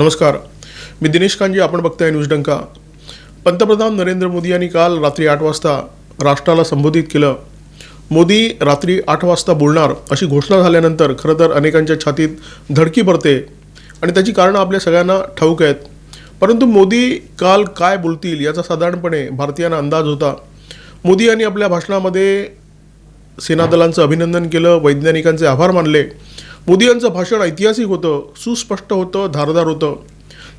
नमस्कार. मी दिनेश कांजी आपण बघताय न्यूज डंका. पंतप्रधान नरेंद्र मोदी यांनी काल रात्री आठ वाजता राष्ट्राला संबोधित केलं. मोदी रात्री आठ वाजता बोलणार अशी घोषणा झाल्यानंतर खरं तर अनेकांच्या छातीत धडकी भरते आणि त्याची कारणं आपल्या सगळ्यांना ठाऊक आहेत. परंतु मोदी काल काय बोलतील याचा साधारणपणे भारतीयांना अंदाज होता. मोदी यांनी आपल्या भाषणामध्ये सेनादलांचं अभिनंदन केलं वैज्ञानिकांचे आभार मानले. मोदी यांचं भाषण ऐतिहासिक होतं सुस्पष्ट होतं धारदार होतं.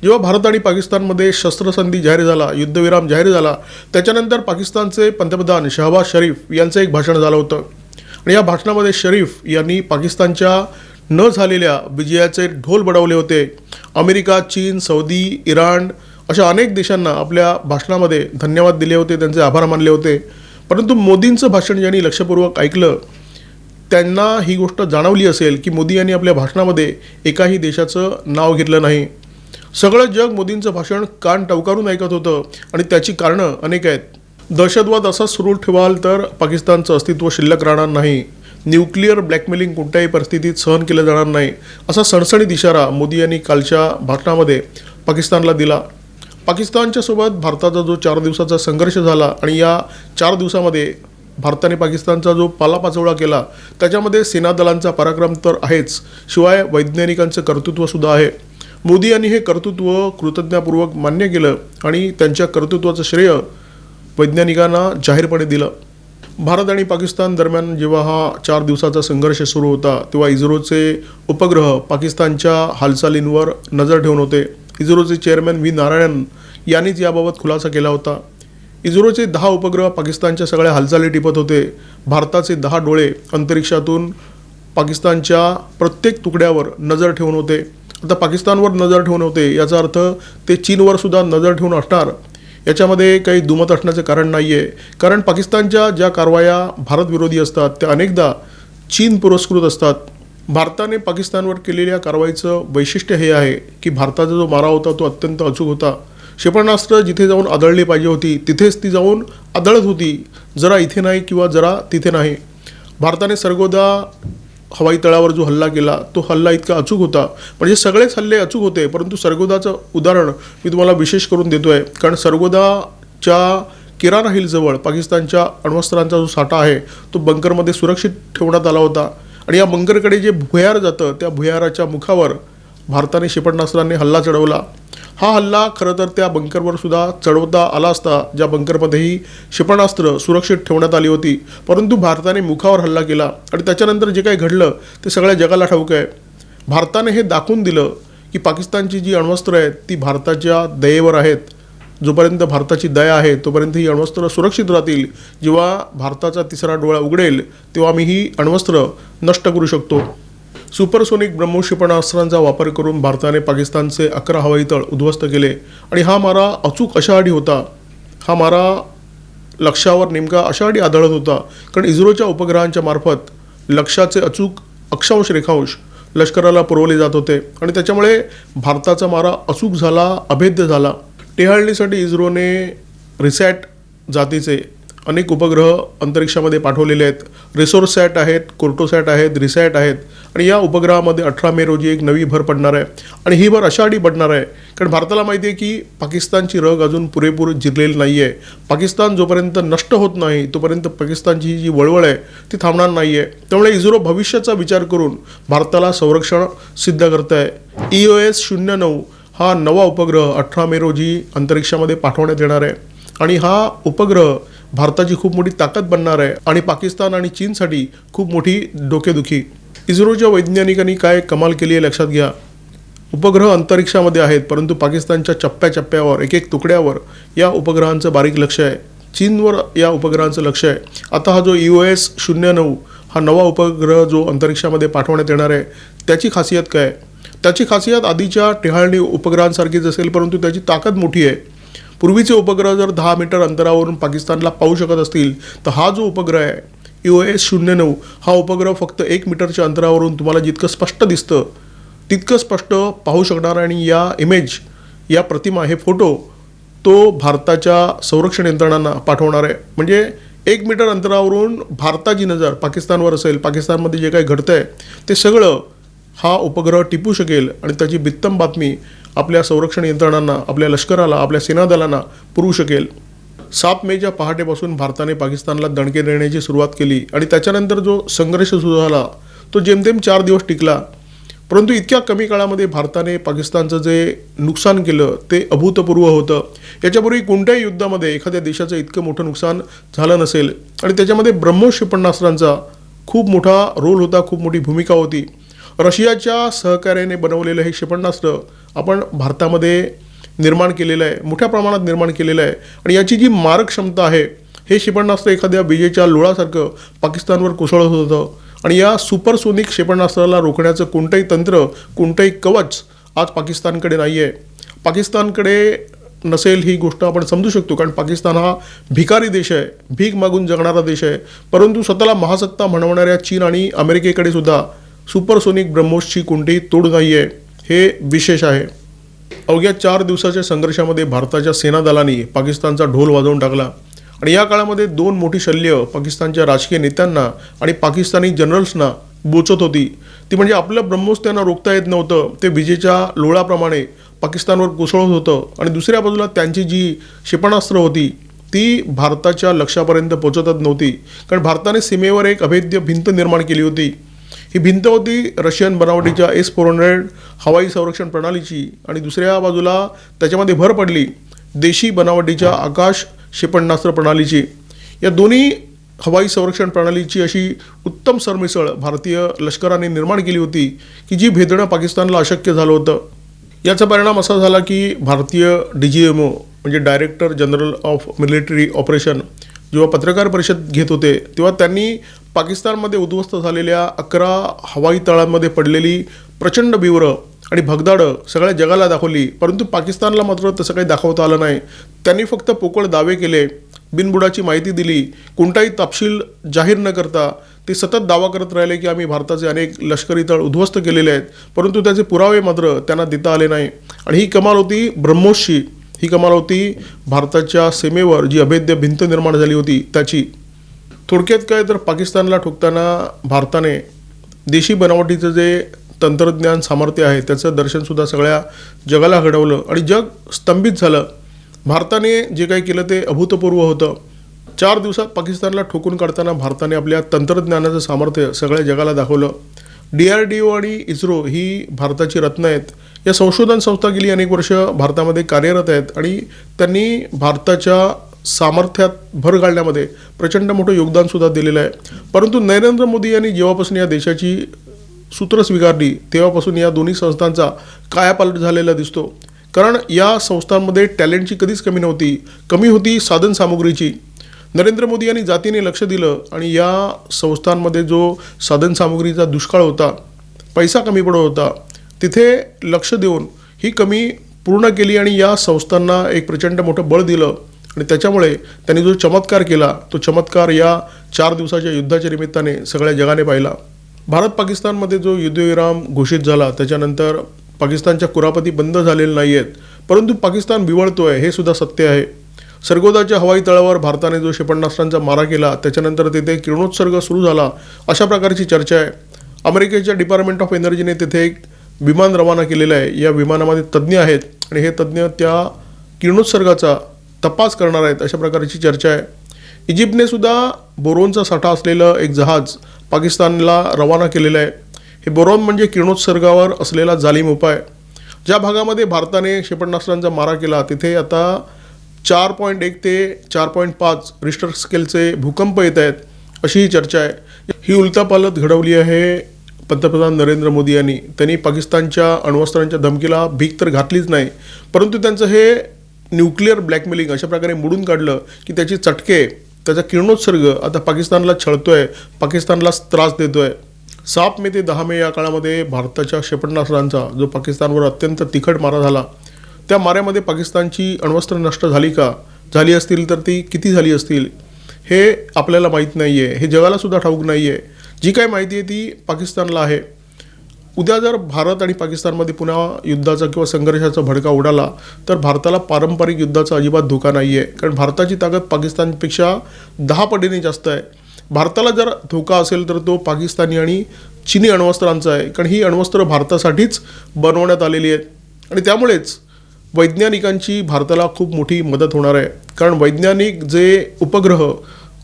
जेव्हा भारत आणि पाकिस्तानमध्ये शस्त्रसंधी जाहीर झाला युद्धविराम जाहीर झाला त्याच्यानंतर पाकिस्तानचे पंतप्रधान शहबाज शरीफ यांचं एक भाषण झालं होतं. आणि या भाषणामध्ये शरीफ यांनी पाकिस्तानच्या न झालेल्या विजयाचे ढोल बडवले होते. अमेरिका चीन सौदी इराण अशा अनेक देशांना आपल्या भाषणामध्ये धन्यवाद दिले होते त्यांचे आभार मानले होते. परंतु मोदींचं भाषण ज्यांनी लक्षपूर्वक ऐकलं त्यांना ही गोष्ट जाणवली असेल की मोदी यांनी आपल्या भाषणामध्ये एकाही देशाचं नाव घेतलं नाही. सगळं जग मोदींचं भाषण कान टवकारून ऐकत होतं आणि त्याची कारणं अनेक आहेत. दहशतवाद असा सुरू ठेवाल तर पाकिस्तानचं अस्तित्व शिल्लक राहणार नाही. न्यूक्लिअर ब्लॅकमेलिंग कोणत्याही परिस्थितीत सहन केलं जाणार नाही असा सणसणीत इशारा मोदी यांनी कालच्या भाषणामध्ये पाकिस्तानला दिला. पाकिस्तानच्या सोबत भारताचा जो चार दिवसाचा संघर्ष झाला आणि या चार दिवसामध्ये भारताने पाकिस्तानचा जो पालापाचोळा केला त्याच्यामध्ये सेनादलांचा पराक्रम तर आहेच. शिवाय वैज्ञानिकांचं कर्तृत्वसुद्धा आहे. मोदी यांनी हे कर्तृत्व कृतज्ञापूर्वक मान्य केलं आणि त्यांच्या कर्तृत्वाचं श्रेय वैज्ञानिकांना जाहीरपणे दिलं. भारत आणि पाकिस्तान दरम्यान जेव्हा हा चार दिवसाचा संघर्ष सुरू होता तेव्हा इस्रोचे उपग्रह पाकिस्तानच्या हालचालींवर नजर ठेवून होते. इस्रोचे चेअरमॅन व्ही. नारायण यांनीच याबाबत खुलासा केला होता. इस्रोचे दहा उपग्रह पाकिस्तानच्या सगळ्या हालचाली टिपत होते. भारताचे दहा डोळे अंतरिक्षातून पाकिस्तानच्या प्रत्येक तुकड्यावर नजर ठेवून होते. आता पाकिस्तानवर नजर ठेवून होते याचा अर्थ ते चीनवर सुद्धा नजर ठेवून असणार. याच्यामध्ये काही दुमत असण्याचं कारण नाही आहे कारण पाकिस्तानच्या ज्या कारवाया भारतविरोधी असतात त्या अनेकदा चीन पुरस्कृत असतात. भारताने पाकिस्तानवर केलेल्या कारवाईचं वैशिष्ट्य हे आहे की भारताचा जो मारा होता तो अत्यंत अचूक होता. क्षेपणास्त्र जिथे जाऊन आदळली पाहिजे होती तिथेच ती जाऊन आदळत होती. जरा इथे नाही किंवा जरा तिथे नाही. भारताने सर्वदा हवाई तळावर जो हल्ला केला तो हल्ला इतका अचूक होता. म्हणजे सगळेच हल्ले अचूक होते परंतु सर्गोदाचं उदाहरण मी तुम्हाला विशेष करून देतो आहे कारण सर्गोदाच्या किराणा हिलजवळ पाकिस्तानच्या अण्वस्त्रांचा जो साठा आहे तो बंकरमध्ये सुरक्षित ठेवण्यात आला होता. आणि या बंकरकडे जे भुयार जातं त्या भुयाराच्या मुखावर भारताने क्षेपणास्त्राने हल्ला चढवला. हा हल्ला खरं तर त्या बंकरवर सुद्धा चढवता आला असता ज्या बंकरमध्येही क्षेपणास्त्र सुरक्षित ठेवण्यात आली होती. परंतु भारताने मुखावर हल्ला केला आणि त्याच्यानंतर जे काही घडलं ते सगळ्या जगाला ठाऊक आहे. भारताने हे दाखवून दिलं की पाकिस्तानची जी अण्वस्त्र आहेत ती भारताच्या दयेवर आहेत. जोपर्यंत भारताची दया आहे तोपर्यंत ही अण्वस्त्र सुरक्षित राहतील. जेव्हा भारताचा तिसरा डोळा उघडेल तेव्हा आम्ही ही अण्वस्त्र नष्ट करू शकतो. सुपरसोनिक ब्रह्मोस क्षेपणास्त्रांचा वापर करून भारताने पाकिस्तानचे अकरा हवाई तळ उद्ध्वस्त केले आणि हा मारा अचूक अशाआधी होता. हा मारा लक्षावर नेमका अशाआधी आढळत होता कारण इस्रोच्या उपग्रहांच्या मार्फत लक्षाचे अचूक अक्षांश रेखांश लष्कराला पुरवले जात होते आणि त्याच्यामुळे भारताचा मारा अचूक झाला अभेद्य झाला. टेहाळणीसाठी इस्रोने रिसॅट जातीचे अनेक उपग्रह अंतरिक्षामध्ये पाठवलेले आहेत. रिसोर्सॅट आहेत कोर्टोसॅट आहेत रिसॅट आहेत. आणि या उपग्रहामध्ये अठरा मे रोजी एक नवी भर पडणार आहे. आणि ही भर अशाआधी पडणार आहे कारण भारताला माहिती आहे की पाकिस्तानची रग अजून पुरेपूर जिरलेली नाही आहे पाकिस्तान जोपर्यंत नष्ट होत नाही तोपर्यंत पाकिस्तानची जी वळवळ आहे ती थांबणार नाही आहे त्यामुळे इस्रो भविष्याचा विचार करून भारताला संरक्षण सिद्ध करत आहे ई ओ एस शून्य नऊ हा नवा उपग्रह अठरा मे रोजी अंतरिक्षामध्ये पाठवण्यात येणार आहे. आणि हा उपग्रह भारताची खूप मोठी ताकद बनणार आहे आणि पाकिस्तान आणि चीनसाठी खूप मोठी डोकेदुखी. इस्रोच्या वैज्ञानिकांनी काय कमाल केली आहे लक्षात घ्या. उपग्रह अंतरिक्षामध्ये आहेत परंतु पाकिस्तानच्या चप्प्याचप्प्यावर एक एक तुकड्यावर या उपग्रहांचं बारीक लक्ष आहे. चीनवर या उपग्रहांचं लक्ष आहे. आता हा जो यू एस शून्य नऊ हा नवा उपग्रह जो अंतरिक्षामध्ये पाठवण्यात येणार आहे त्याची खासियत काय? त्याची खासियत आधीच्या टेहाळणी उपग्रहांसारखीच असेल परंतु त्याची ताकद मोठी आहे. पूर्वीचे उपग्रह जर दहा मीटर अंतरावरून पाकिस्तानला पाहू शकत असतील तर हा जो उपग्रह आहे यू एस शून्य नऊ हा उपग्रह फक्त एक मीटरच्या अंतरावरून तुम्हाला जितकं स्पष्ट दिसतं तितकं स्पष्ट पाहू शकणार आणि या इमेज या प्रतिमा हे फोटो तो भारताच्या संरक्षण यंत्रणांना पाठवणार आहे. म्हणजे एक मीटर अंतरावरून भारताची नजर पाकिस्तानवर असेल पाकिस्तानमध्ये जे काही घडतं आहे ते सगळं हा उपग्रह टिपू शकेल आणि त्याची बित्तम बातमी आपल्या संरक्षण यंत्रणांना आपल्या लष्कराला आपल्या सेनादलांना पुरवू शकेल. सात मेच्या पहाटेपासून भारताने पाकिस्तानला दणके देण्याची सुरुवात केली आणि त्याच्यानंतर जो संघर्ष सुरू झाला तो जेमतेम चार दिवस टिकला. परंतु इतक्या कमी काळामध्ये भारताने पाकिस्तानचं जे नुकसान केलं ते अभूतपूर्व होतं. याच्यापूर्वी कोणत्याही युद्धामध्ये एखाद्या देशाचं इतकं मोठं नुकसान झालं नसेल. आणि त्याच्यामध्ये ब्रह्मोस क्षेपणास्त्रांचा खूप मोठा रोल होता खूप मोठी भूमिका होती. रशियाच्या सहकार्याने बनवलेलं हे क्षेपणास्त्र आपण भारतामध्ये निर्माण केलेलं आहे मोठ्या प्रमाणात निर्माण केलेलं आहे. आणि याची जी मारक क्षमता आहे हे क्षेपणास्त्र एखाद्या विजेच्या लोळासारखं पाकिस्तानवर कोसळत होतं. आणि या सुपरसोनिक क्षेपणास्त्राला रोखण्याचं कोणतंही तंत्र कोणतंही कवच आज पाकिस्तानकडे नाही आहे पाकिस्तानकडे नसेल ही गोष्ट आपण समजू शकतो कारण पाकिस्तान हा भिकारी देश आहे भीक मागून जगणारा देश आहे. परंतु स्वतःला महासत्ता म्हणवणाऱ्या चीन आणि अमेरिकेकडे सुद्धा सुपरसोनिक ब्रह्मोसची कोणतीही तोड नाही आहे हे विशेष आहे. अवघ्या चार दिवसाच्या संघर्षामध्ये भारताच्या सेना दलाने पाकिस्तानचा ढोल वाजवून टाकला. आणि या काळामध्ये दोन मोठी शल्य पाकिस्तानच्या राजकीय नेत्यांना आणि पाकिस्तानी जनरल्सना बोचत होती. ती म्हणजे आपलं ब्रह्मोस त्यांना रोखता येत नव्हतं. ते विजेच्या लोळाप्रमाणे पाकिस्तानवर कोसळत होतं. आणि दुसऱ्या बाजूला त्यांची जी क्षेपणास्त्र होती ती भारताच्या लक्षापर्यंत पोचतच नव्हती. कारण भारताने सीमेवर एक अभेद्य भिंत निर्माण केली होती. ही भिंत होती रशियन बनावटीच्या एस फोर हंड्रेड हवाई संरक्षण प्रणालीची. आणि दुसऱ्या बाजूला त्याच्यामध्ये भर पडली देशी बनावटीच्या आकाश क्षेपणास्त्र प्रणालीची. या दोन्ही हवाई संरक्षण प्रणालीची अशी उत्तम सरमिसळ भारतीय लष्कराने निर्माण केली होती की जी भेदणं पाकिस्तानला अशक्य झालं होतं. याचा परिणाम असा झाला की भारतीय डी जी एम ओ म्हणजे director general of military operation जेव्हा पत्रकार परिषद घेत होते तेव्हा त्यांनी पाकिस्तानमध्ये उद्ध्वस्त झालेल्या अकरा हवाई तळांमध्ये पडलेली प्रचंड बिवरं आणि भगदाडं सगळ्या जगाला दाखवली परंतु पाकिस्तानला मात्र तसं काही दाखवता आलं नाही. त्यांनी फक्त पोकळ दावे केले बिनबुडाची माहिती दिली कोणताही तपशील जाहीर न करता ते सतत दावा करत राहिले की आम्ही भारताचे अनेक लष्करी तळ उद्ध्वस्त केलेले आहेत परंतु त्याचे पुरावे मात्र त्यांना देता आले नाही. आणि ही कमाल होती ब्रह्मोसची ही कमाल होती भारताच्या सीमेवर जी अभेद्य भिंत निर्माण झाली होती त्याची. थोडक्यात काय तर पाकिस्तानला ठोकताना भारताने देशी बनावटीचं जे तंत्रज्ञान सामर्थ्य आहे त्याचं दर्शनसुद्धा सगळ्या जगाला घडवलं आणि जग स्तंभित झालं. भारताने जे काही केलं ते अभूतपूर्व होतं. चार दिवसात पाकिस्तानला ठोकून काढताना भारताने आपल्या तंत्रज्ञानाचं सामर्थ्य सगळ्या जगाला दाखवलं. डी आर डी ओ आणि इस्रो ही भारताची रत्न आहेत. या संशोधन संस्था गेली अनेक वर्ष भारतामध्ये कार्यरत आहेत आणि त्यांनी भारताच्या सामर्थ्यात भर घालण्यामध्ये प्रचंड मोठं योगदानसुद्धा दिलेलं आहे. परंतु नरेंद्र मोदी यांनी जेव्हापासून या देशाची सूत्र स्वीकारली तेव्हापासून या दोन्ही संस्थांचा कायापालट झालेला दिसतो. कारण या संस्थांमध्ये टॅलेंटची कधीच कमी नव्हती कमी होती साधनसामुग्रीची नरेंद्र मोदी यांनी जातीने लक्ष दिलं आणि या संस्थांमध्ये जो साधनसामुग्रीचा दुष्काळ होता पैसा कमी पडत होता तिथे लक्ष देऊन ही कमी पूर्ण केली आणि या संस्थांना एक प्रचंड मोठं बळ दिलं. आणि त्याच्यामुळे त्यांनी जो चमत्कार केला तो चमत्कार या चार दिवसाच्या युद्धाच्या निमित्ताने सगळ्या जगाने पाहिला. भारत पाकिस्तानमध्ये जो युद्धविराम घोषित झाला त्याच्यानंतर पाकिस्तानच्या कुरापती बंद झालेल्या नाही आहेत परंतु पाकिस्तान बिवळतोय हे सुद्धा सत्य आहे. सरगोदाच्या हवाई तळावर भारताने जो क्षेपणास्त्रांचा मारा केला त्याच्यानंतर तिथे किरणोत्सर्ग सुरू झाला अशा प्रकारची चर्चा आहे. अमेरिकेच्या डिपार्टमेंट ऑफ एनर्जीने तिथे एक विमान रवाना केलेलं आहे. या विमानामध्ये तज्ज्ञ आहेत आणि हे तज्ज्ञ त्या किरणोत्सर्गाचा तपास करणार आहेत अशा प्रकारची चर्चा आहे. इजिप्तने सुद्धा बोरोनचा साठा असलेलं एक जहाज पाकिस्तानला रवाना केलेलं आहे. हे बोरॉन म्हणजे किरणोत्सर्गावर असलेला जालिम उपाय. ज्या भागामध्ये भारताने क्षेपणास्त्रांचा मारा केला तिथे आता चार पॉईंट एक ते चार पॉईंट पाच रिस्टर स्केलचे भूकंप येत आहेत अशी ही चर्चा आहे. ही उलतापालत घडवली आहे पंतप्रधान नरेंद्र मोदी यांनी. त्यांनी पाकिस्तानच्या अण्वस्त्रांच्या धमकीला भीक तर घातलीच नाही परंतु त्यांचं हे न्यूक्लिअर ब्लॅकमेलिंग अशा प्रकारे मोडून काढलं की त्याची चटके त्याचा किरणोत्सर्ग आता पाकिस्तानला छळतोय पाकिस्तानला त्रास देतोय. सात मे ते दहा मे या काळामध्ये भारताच्या क्षेपणास्त्रांचा जो पाकिस्तानवर अत्यंत तिखट मारा झाला त्या माऱ्यामध्ये पाकिस्तानची अण्वस्त्र नष्ट झाली का? झाली असतील तर ती किती झाली असतील? हे आपल्याला माहीत नाही आहे हे जगालासुद्धा ठाऊक नाही आहे जी काय माहिती आहे ती पाकिस्तानला आहे. उद्या जर भारत आणि पाकिस्तानमध्ये पुन्हा युद्धाचा किंवा संघर्षाचा भडका उडाला तर भारताला पारंपरिक युद्धाचा अजिबात धोका नाही आहे कारण भारताची ताकद पाकिस्तानपेक्षा दहा पटीने जास्त आहे. भारताला जर धोका असेल तर तो पाकिस्तानी आणि चिनी अण्वस्त्रांचा आहे. कारण ही अण्वस्त्र भारतासाठीच बनवण्यात आलेली आहेत. आणि त्यामुळेच वैज्ञानिकांची भारताला खूप मोठी मदत होणार आहे. कारण वैज्ञानिक जे उपग्रह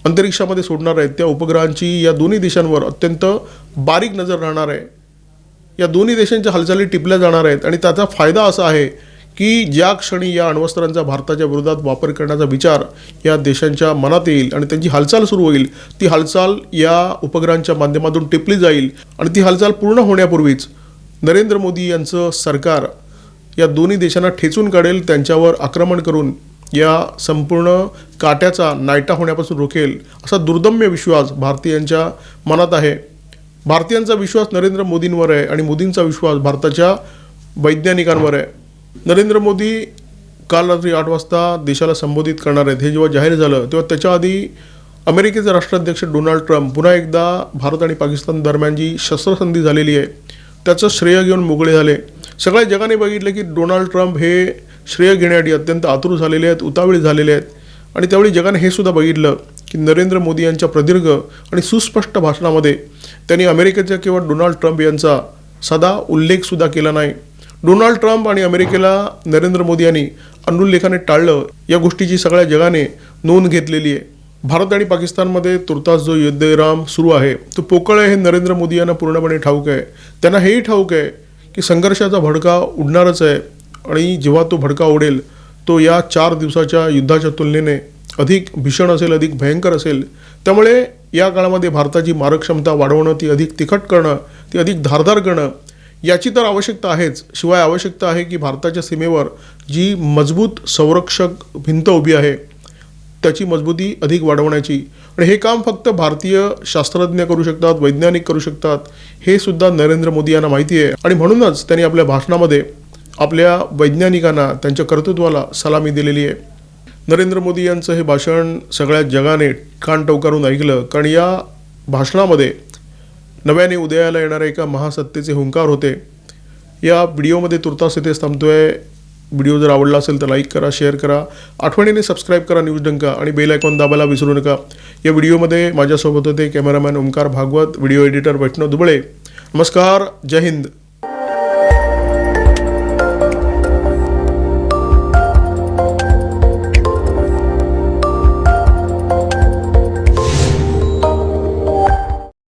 अंतरिक्षामध्ये सोडणार आहेत त्या उपग्रहांची या दोन्ही देशांवर अत्यंत बारीक नजर राहणार आहे. या दोन्ही देशांच्या हालचाली टिपल्या जाणार आहेत आणि त्याचा फायदा असा आहे की ज्या क्षणी या अण्वस्त्रांचा भारताच्या विरोधात वापर करण्याचा विचार या देशांच्या मनात येईल आणि त्यांची हालचाल सुरू होईल ती हालचाल या उपग्रहांच्या माध्यमातून टिपली जाईल आणि ती हालचाल पूर्ण होण्यापूर्वीच नरेंद्र मोदी यांचं सरकार या दोन्ही देशांना ठेचून काढेल त्यांच्यावर आक्रमण करून या संपूर्ण काट्याचा नायटा होण्यापासून रोखेल असा दुर्दम्य विश्वास भारतीयांच्या मनात आहे. भारतीयांचा विश्वास नरेंद्र मोदींवर आहे आणि मोदींचा विश्वास भारताच्या वैज्ञानिकांवर आहे. नरेंद्र मोदी काल रात्री आठ वाजता देशाला संबोधित करणार आहेत. हे जेव्हा जाहीर झालं तेव्हा त्याच्या आधी अमेरिकेचे राष्ट्राध्यक्ष डोनाल्ड ट्रम्प पुन्हा एकदा भारत आणि पाकिस्तान दरम्यान जी शस्त्रसंधी झालेली आहे त्याचं श्रेय घेऊन मोकळे झाले. सगळ्या जगाने बघितलं की डोनाल्ड ट्रम्प हे श्रेय घेण्यासाठी अत्यंत आतुर झालेले आहेत उतावळे झालेले आहेत. आणि त्यावेळी जगाने हे सुद्धा बघितलं की नरेंद्र मोदी यांच्या प्रदीर्घ आणि सुस्पष्ट भाषणामध्ये त्यांनी अमेरिकेच्या किंवा डोनाल्ड ट्रम्प यांचा सदा उल्लेखसुद्धा केला नाही. डोनाल्ड ट्रम्प आणि अमेरिकेला नरेंद्र मोदी यांनी अनुल्लेखाने टाळलं या गोष्टीची सगळ्या जगाने नोंद घेतलेली आहे. भारत आणि पाकिस्तानमध्ये तुर्तास जो युद्धविराम सुरू आहे तो पोकळ आहे हे नरेंद्र मोदी यांना पूर्णपणे ठाऊक आहे. त्यांना हेही ठाऊक आहे की संघर्षाचा भडका उडणारच आहे आणि जेव्हा तो भडका उडेल तो या चार दिवसाच्या युद्धाच्या तुलनेने अधिक भीषण असेल अधिक भयंकर असेल त्यामुळे या काळामध्ये भारताची मारक क्षमता वाढवणं ती अधिक तिखट करणं ती अधिक धारदार करणं याची तर आवश्यकता आहेच. शिवाय आवश्यकता आहे की भारताच्या सीमेवर जी मजबूत संरक्षक भिंत उभी आहे त्याची मजबूती अधिक वाढवण्याची. आणि हे काम फक्त भारतीय शास्त्रज्ञ करू शकतात वैज्ञानिक करू शकतात हे सुद्धा नरेंद्र मोदी यांना माहिती आहे. आणि म्हणूनच त्यांनी आपल्या भाषणामध्ये आपल्या वैज्ञानिकांना त्यांच्या कर्तृत्वाला सलामी दिलेली आहे. नरेंद्र मोदी यांचं हे भाषण सगळ्या जगाने कान टवकारून ऐकलं. कारण या भाषणामध्ये नव्याने उदयाला येणाऱ्या एका महासत्तेचे हुंकार होते. या व्हिडिओमध्ये तुर्तास इथेच थांबतोय. व्हिडिओ जर आवडला असेल तर लाईक करा शेअर करा. आठवणीने सबस्क्राईब करा न्यूज डंका आणि बेल आयकॉन दाबायला विसरू नका. या व्हिडिओमध्ये माझ्यासोबत होते cameraman Omkar Bhagwat video editor Vaishnav Duble. नमस्कार जय हिंद.